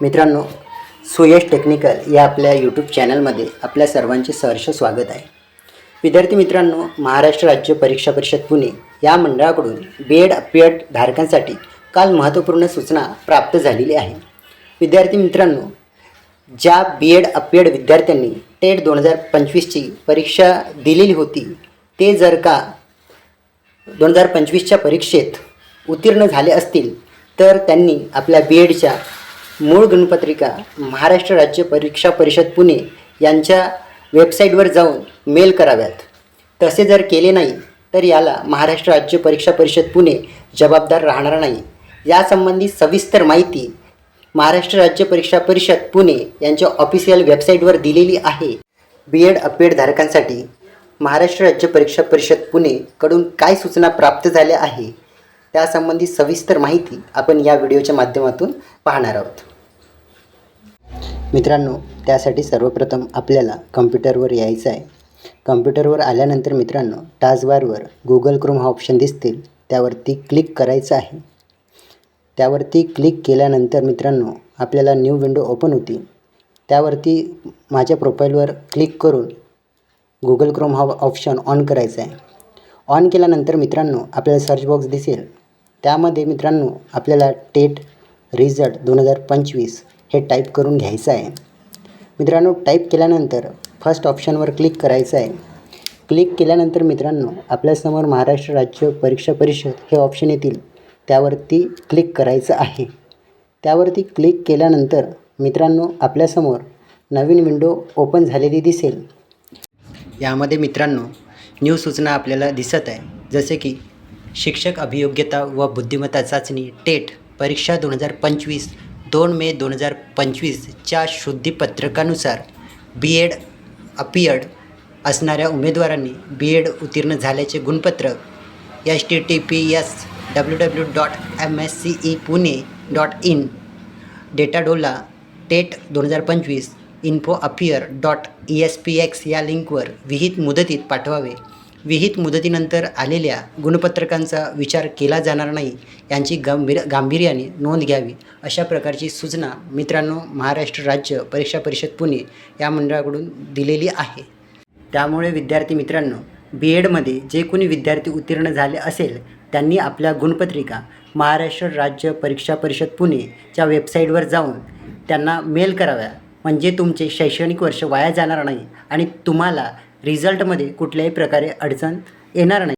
मित्रांनो सुयश टेक्निकल या आपल्या यूट्यूब चॅनलमध्ये आपल्या सर्वांचे सहर्ष स्वागत आहे. विद्यार्थी मित्रांनो महाराष्ट्र राज्य परीक्षा परिषद पुणे या मंडळाकडून बी एड अपीएड धारकांसाठी काल महत्त्वपूर्ण सूचना प्राप्त झालेली आहे. विद्यार्थी मित्रांनो ज्या बी एड अपीएड विद्यार्थ्यांनी टेट दोन हजार पंचवीसची परीक्षा दिलेली होती ते जर का दोन हजार पंचवीसच्या परीक्षेत उत्तीर्ण झाले असतील तर त्यांनी आपल्या बी एडच्या मूळ गुणपत्रिका महाराष्ट्र राज्य परीक्षा परिषद पुणे यांच्या वेबसाईटवर जाऊन मेल कराव्यात. तसे जर केले नाही तर याला महाराष्ट्र राज्य परीक्षा परिषद पुणे जबाबदार राहणार नाही. यासंबंधी सविस्तर माहिती महाराष्ट्र राज्य परीक्षा परिषद पुणे यांच्या ऑफिशियल वेबसाईटवर दिलेली आहे. बी एड अपीएड धारकांसाठी महाराष्ट्र राज्य परीक्षा परिषद पुणेकडून काय सूचना प्राप्त झाल्या आहे त्यासंबंधी सविस्तर माहिती आपण या व्हिडिओच्या माध्यमातून पाहणार आहोत. मित्रांनो त्यासाठी सर्वप्रथम आपल्याला कम्प्युटरवर यायचं आहे. कम्प्युटरवर आल्यानंतर मित्रांनो टास्कबारवर गुगल क्रोम हा ऑप्शन दिसतील. त्यावरती क्लिक करायचं आहे. त्यावरती क्लिक केल्यानंतर मित्रांनो आपल्याला न्यू विंडो ओपन होती. त्यावरती माझ्या प्रोफाईलवर क्लिक करून गुगल क्रोम हा ऑप्शन ऑन करायचा आहे. ऑन केल्यानंतर मित्रांनो आपल्याला सर्च बॉक्स दिसेल. त्यामध्ये मित्रांनो आपल्याला टेट रिझल्ट दोन हजार पंचवीस हे टाईप करून घ्यायचं आहे. मित्रांनो टाईप केल्यानंतर फर्स्ट ऑप्शनवर क्लिक करायचं आहे. क्लिक केल्यानंतर मित्रांनो आपल्यासमोर महाराष्ट्र राज्य परीक्षा परिषद हे ऑप्शन येतील. त्यावरती क्लिक करायचं आहे. त्यावरती क्लिक केल्यानंतर मित्रांनो आपल्यासमोर नवीन विंडो ओपन झालेली दिसेल. यामध्ये मित्रांनो न्यू सूचना आपल्याला दिसत आहे. जसे की शिक्षक अभियोग्यता व बुद्धिमत्ता चाचणी टेट परीक्षा दोन हजार पंचवीस दोन मे दोन हजार पंचवीसच्या शुद्धीपत्रकानुसार बी एड अपियड असणाऱ्या उमेदवारांनी बी एड उत्तीर्ण झाल्याचे गुणपत्रक H T T P S W W dot M S C E Pune dot in डेटाडोला टेट दोन हजार पंचवीस info appear dot E S P X या लिंकवर विहित मुदतीत पाठवावे. विहित मुदतीनंतर आलेल्या गुणपत्रकांचा विचार केला जाणार नाही यांची गंभीर गांभीर्याने नोंद घ्यावी अशा प्रकारची सूचना मित्रांनो महाराष्ट्र राज्य परीक्षा परिषद पुणे या मंडळाकडून दिलेली आहे. त्यामुळे विद्यार्थी मित्रांनो बी एडमध्ये जे कोणी विद्यार्थी उत्तीर्ण झाले असेल त्यांनी आपल्या गुणपत्रिका महाराष्ट्र राज्य परीक्षा परिषद पुणेच्या वेबसाईटवर जाऊन त्यांना मेल कराव्या. म्हणजे तुमचे शैक्षणिक वर्ष वाया जाणार नाही आणि तुम्हाला रिझल्टमध्ये कुठल्याही प्रकारे अडचण येणार नाही.